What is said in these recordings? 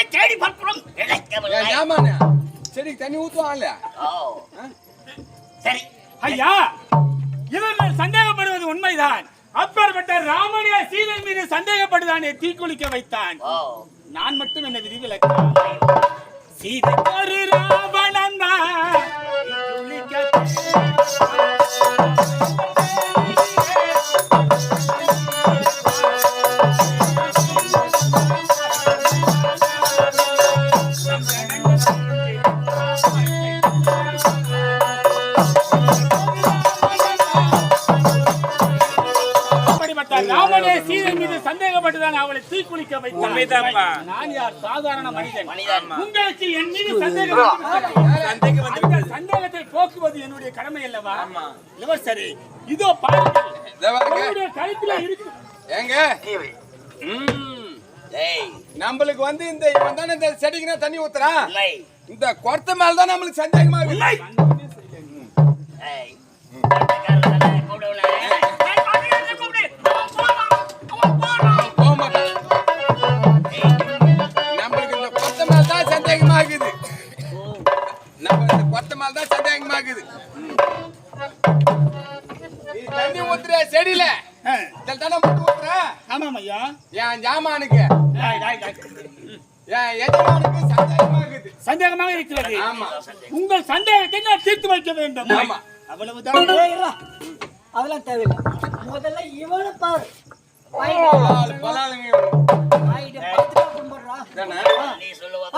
சந்தேகத்தை தேடி பார்க்கிறோம்? கிடைக்கவில்லை. செடிக்கு தண்ணி ஊத்துவான்ல ஓ. சரி. ஐயா இவர்கள் சந்தேகப்படுவது உண்மைதான். அப்பேற்பட்ட ராமனே சீதை மீது சந்தேகப்படுதானே தீக்குளிக்க வைத்தான். ஓ. நான் மட்டும் என்ன விதிவிலக்கா சீதை ஒரு ராவணன் அப்படிப்பட்ட அவளை தீக்குளிக்க. நான் யார்? சாதாரண மனிதன். உங்களுக்கு என் மீது சந்தேகம் சந்தேகத்தை போக்குவது என்னுடைய கடமை அல்லவா. இளவரசர் சரி இதோ பாருங்கள் கழுத்துல இருக்கு. ஏங்க? ம். டேய். நம்மளுக்கு வந்து இந்த இவன் தானே இந்த செடிக்கு நான் தண்ணி ஊத்துறான் இந்த கொரத்த மேல தான் நம்மளுக்கு சந்தேகமா இருக்கு. என் ஜாமானுக்கு. டாய், டாய், டாய். என் எஜமானுக்கு சந்தேகமா இருக்குது. சந்தேகமாக இருக்கிறது. ஆமா. உங்கள் சந்தேகத்தை நான் தீர்த்து வைக்க வேண்டும். ஆமா. அவ்வளவுதான். அதெல்லாம் தேவையில்லை. முதல்ல இவனை பாரு? நீ சொல்லுவதை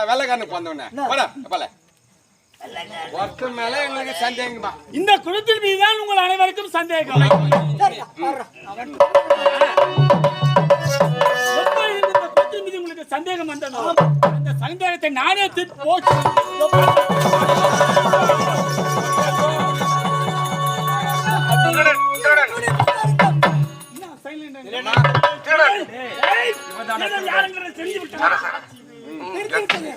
போடா வெள்ளைக்காரனுக்கு வந்தவனே. போடா போல. ஒருத்தன் மேல எங்களுக்கு சந்தேகமா இந்த குளத்தின் மீதுதான் உங்கள் அனைவருக்கும் சந்தேகம். உங்களுக்கு சந்தேகம் வந்ததோ அந்த சந்தேகத்தை நானே இவன் யாருங்கிறத தெரிஞ்சு விட்டா? இதுவரையில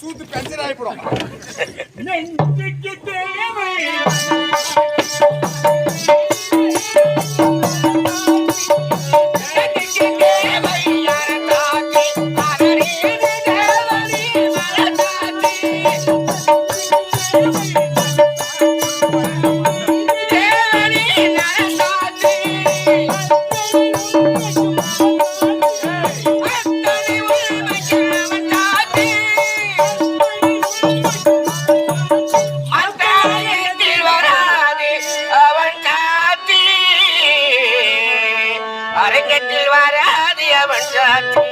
சூத்து பெஞ்சர் ஆயிப்படும் நெஞ்சுக்கு தேவை அவன்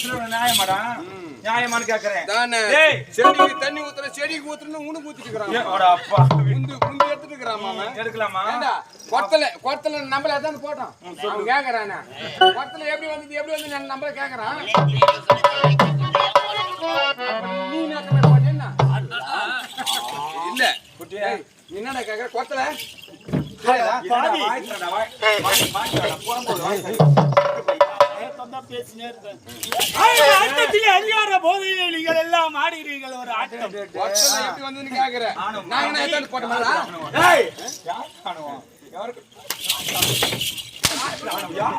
இருந்துச்சு நியாயமாடா நியாயமான்னு கேக்குறேன் தானே டேய். செடிக்கு தண்ணி ஊத்துற செடிக்கு ஊத்துறன்னு உனக்கு ஊத்திட்டு அட அப்பா முந்து முந்து எடுத்துட்டு இருக்கிறான் மாமன் எடுக்கலாமா கொத்தல கொத்தல நம்மள அதான் போட்டோம் அவன் கேக்குறானே கொத்தல எப்படி வந்தது எப்படி வந்து நான் நம்மள கேக்குறான் நீ நேரத்துல போட்டேன்னா இல்ல குட்டியா என்னடா கேக்குற கொத்தல பாதி வாய் திறடா, வாய். திறடா. ஏத்தந்தா பேசினே இருப்பேன். ஆயிரம் ஆட்டத்திலே அறியாத போதையிலே நீங்கள் எல்லாம் ஆடுகிறீர்கள் ஒரு ஆட்டம் எப்படி வந்ததுன்னு கேக்குற. நாங்க என்ன போட்டோமா? யாருக்கு- யார்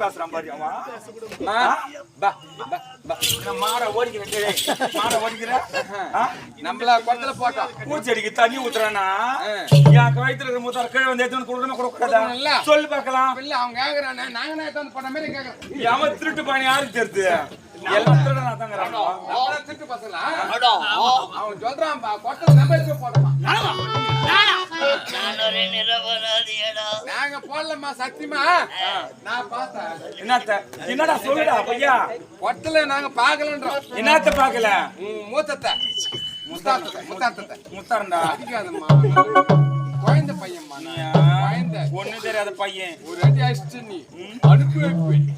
பேசுறான் அவன். மாடை நம்மள பூச்செடிக்கு தண்ணி ஊத்துறானா என் கழுத்துல இருக்கிற மூத்தார கீழே வந்து எடுத்து வந்து கொடுக்கூடாதா? சொல்லு பார்க்கலாம் இல்ல அவன் கேக்குறானே நாங்க என்ன ஏத்தாந்து போட்ட மாதிரி கேக்குறோம் எவன் திருட்டு பாணி யாருக்கு தெரியுது எல்லாம் திருடனா தாங்கிறான் நம்மள திட்டு அவன் சொல்றான் பா கொத்தல நம்ம எடுத்து போடலம்மா சத்தியமா? நான் பார்த்தேன். என்னத்த? என்னடா சொல்லுடா பையா? கொட்டல நாங்க பாக்கலன்றோம் என்னத்த பாக்கல மூத்தத்தை. முத்தாத்தத்தை முத்தாத்தத்தை. முத்தாரண்டா? அடிக்காதம்மா. குழந்தை பையன்மா. குழந்தை. ஒண்ணு தெரியாத பையன். ஒரு அடி அடிச்சுட்டு நீ. அனுப்பி வைப்பேன்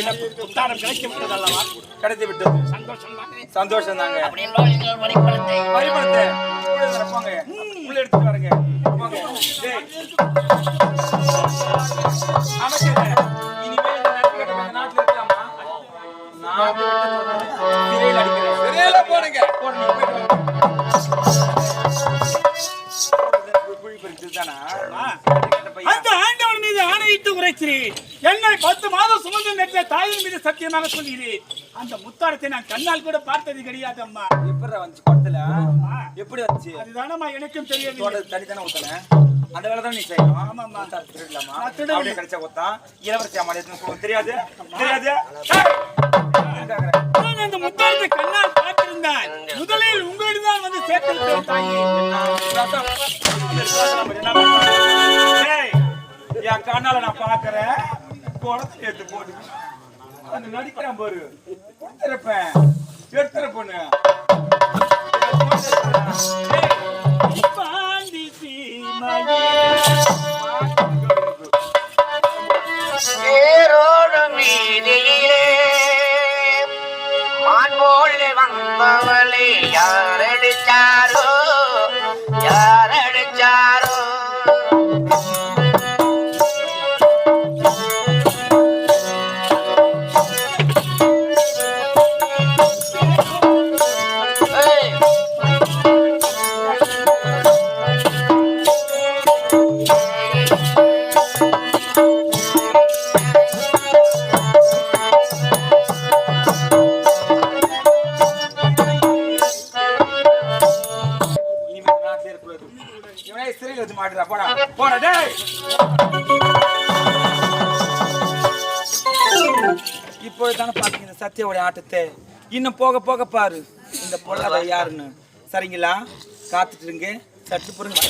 எனக்கு புத்தாரம் கிடைத்து விட்டது சந்தோஷம் தாங்க வழிபடுத்தை போங்க உள்ள எடுத்துட்டு வரங்க போங்க டேய். அமைச்சரே, இனிமே இந்த நடுக்கட்ட கொஞ்ச நாட்டுல இருக்கலாமா? சிறையில் அடிக்கிறேன். சிறையில போடுங்க. போடு, நீ போயிட்டு வா. குழி பறிச்சது தானா? உரைக்கிறேன் என்னை பத்து மாதம் சுமந்து நின்ற தாயின் மீது சத்தியமாக சொல்கிறேன் அந்த முத்தாரத்தை நான் கண்ணால் கூட பார்த்தது கிடையாது அம்மா எப்படிடா வந்துச்சு குடத்துல? எப்படி வந்துச்சு அதுதானம்மா எனக்கும் தெரியவில்லை தோட்டத்துக்கு தண்ணி தானே ஊத்துனேன்? அந்த வேலை தான் நீ செய்யணும் ஆமாம்மா. முத்தார் திருடலாமா? அப்படியே கிடைச்சா கொத்தான். இளவரசி போ. தெரியாது தெரியாது அந்த முத்தாரத்தை கண்ணால் பார்த்திருந்தேன் முதலில் உங்களிடம் தான் வந்து சேர்த்திருப்பேன் தாயே என் கண்ணால நான் பாக்குறேன் குடத்தை எடுத்து போட்டு அந்த நடிக்கிறான் பாரு. கொடுத்துருப்பேன். எடுத்துற பொண்ணு. பாத்தீங்க இந்த சத்தியோட ஆட்டத்தை இன்னும் போக போக பாரு. இந்த பொல்லாத யாருன்னு. சரிங்களா? காத்துட்டு இருங்க. சட்டு புரிஞ்சு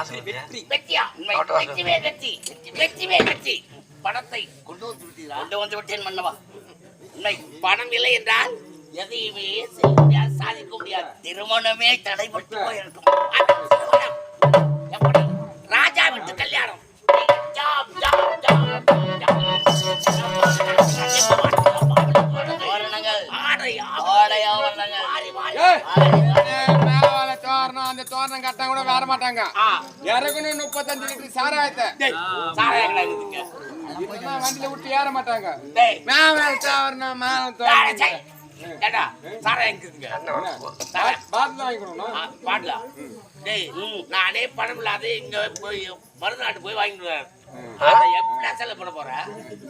என்னாச்சு வெற்றி. வெற்றியா? உண்மை. வெற்றிவே வெற்றி. வெற்றிவே வெற்றி. பணத்தை கொண்டு வந்து விட்டீரா? கொண்டு வந்து விட்டேன் மன்னவா. உண்மை பணம் இல்லை என்றால் எதையுமே சாதிக்க முடியாது. திருமணமே தடைபட்டு போயிருக்கும். வர மாட்டாங்க. ஆ, இறக்கணும் முப்பத்தஞ்சு லிட்டர் சாராயத்தை. வண்டியில விட்டு ஏற மாட்டாங்க. நானே பணம் இல்லாத இங்க போய் மருநாட்டு போய். அதை எப்படி செலவு பண்ண போறேன்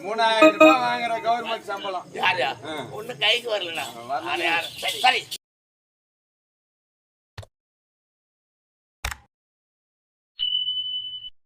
மூணாயிரம் ரூபாய் வாங்குற கவர்மெண்ட் சம்பளம். யாரு. ஒண்ணு கைக்கு வரலண்ணா. வரலையே. யாரு? சரி சரி.